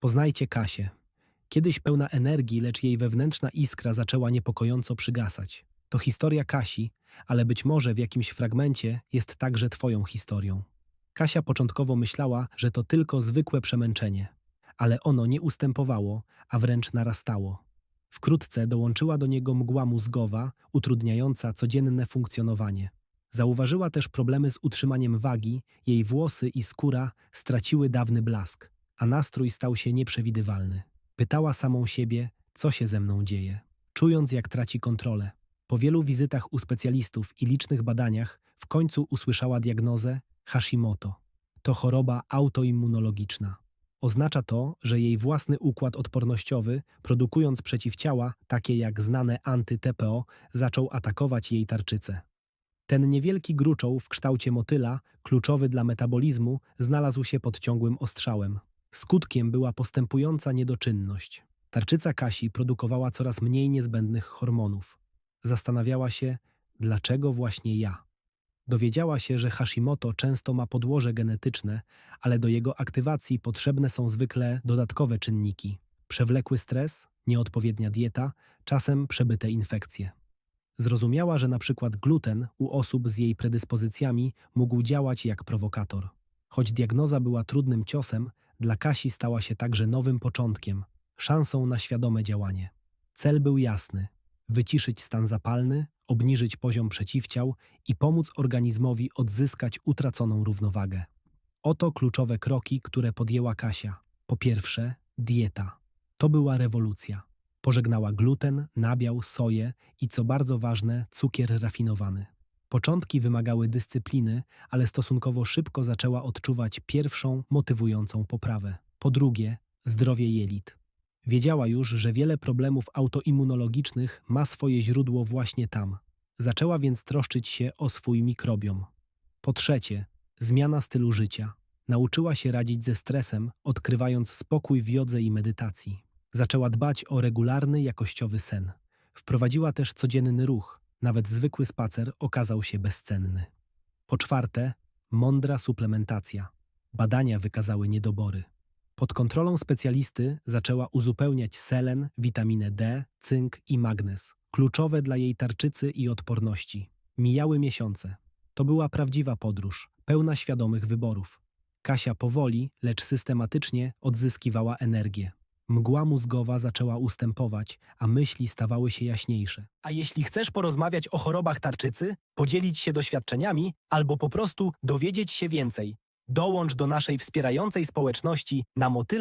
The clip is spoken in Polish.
Poznajcie Kasię. Kiedyś pełna energii, lecz jej wewnętrzna iskra zaczęła niepokojąco przygasać. To historia Kasi, ale być może w jakimś fragmencie jest także twoją historią. Kasia początkowo myślała, że to tylko zwykłe przemęczenie, ale ono nie ustępowało, a wręcz narastało. Wkrótce dołączyła do niego mgła mózgowa, utrudniająca codzienne funkcjonowanie. Zauważyła też problemy z utrzymaniem wagi, jej włosy i skóra straciły dawny blask, a nastrój stał się nieprzewidywalny. Pytała samą siebie, co się ze mną dzieje, czując jak traci kontrolę. Po wielu wizytach u specjalistów i licznych badaniach w końcu usłyszała diagnozę Hashimoto. To choroba autoimmunologiczna. Oznacza to, że jej własny układ odpornościowy, produkując przeciwciała, takie jak znane anty-TPO, zaczął atakować jej tarczycę. Ten niewielki gruczoł w kształcie motyla, kluczowy dla metabolizmu, znalazł się pod ciągłym ostrzałem. Skutkiem była postępująca niedoczynność. Tarczyca Kasi produkowała coraz mniej niezbędnych hormonów. Zastanawiała się, dlaczego właśnie ja. Dowiedziała się, że Hashimoto często ma podłoże genetyczne, ale do jego aktywacji potrzebne są zwykle dodatkowe czynniki: przewlekły stres, nieodpowiednia dieta, czasem przebyte infekcje. Zrozumiała, że na przykład gluten u osób z jej predyspozycjami mógł działać jak prowokator. Choć diagnoza była trudnym ciosem, dla Kasi stała się także nowym początkiem, szansą na świadome działanie. Cel był jasny: wyciszyć stan zapalny, obniżyć poziom przeciwciał i pomóc organizmowi odzyskać utraconą równowagę. Oto kluczowe kroki, które podjęła Kasia. Po pierwsze, dieta. To była rewolucja. Pożegnała gluten, nabiał, soję i co bardzo ważne, cukier rafinowany. Początki wymagały dyscypliny, ale stosunkowo szybko zaczęła odczuwać pierwszą motywującą poprawę. Po drugie, zdrowie jelit. Wiedziała już, że wiele problemów autoimmunologicznych ma swoje źródło właśnie tam. Zaczęła więc troszczyć się o swój mikrobiom. Po trzecie, zmiana stylu życia. Nauczyła się radzić ze stresem, odkrywając spokój w jodze i medytacji. Zaczęła dbać o regularny, jakościowy sen. Wprowadziła też codzienny ruch. Nawet zwykły spacer okazał się bezcenny. Po czwarte, mądra suplementacja. Badania wykazały niedobory. Pod kontrolą specjalisty zaczęła uzupełniać selen, witaminę D, cynk i magnez, kluczowe dla jej tarczycy i odporności. Mijały miesiące. To była prawdziwa podróż, pełna świadomych wyborów. Kasia powoli, lecz systematycznie odzyskiwała energię. Mgła mózgowa zaczęła ustępować, a myśli stawały się jaśniejsze. A jeśli chcesz porozmawiać o chorobach tarczycy, podzielić się doświadczeniami albo po prostu dowiedzieć się więcej, dołącz do naszej wspierającej społeczności na motyle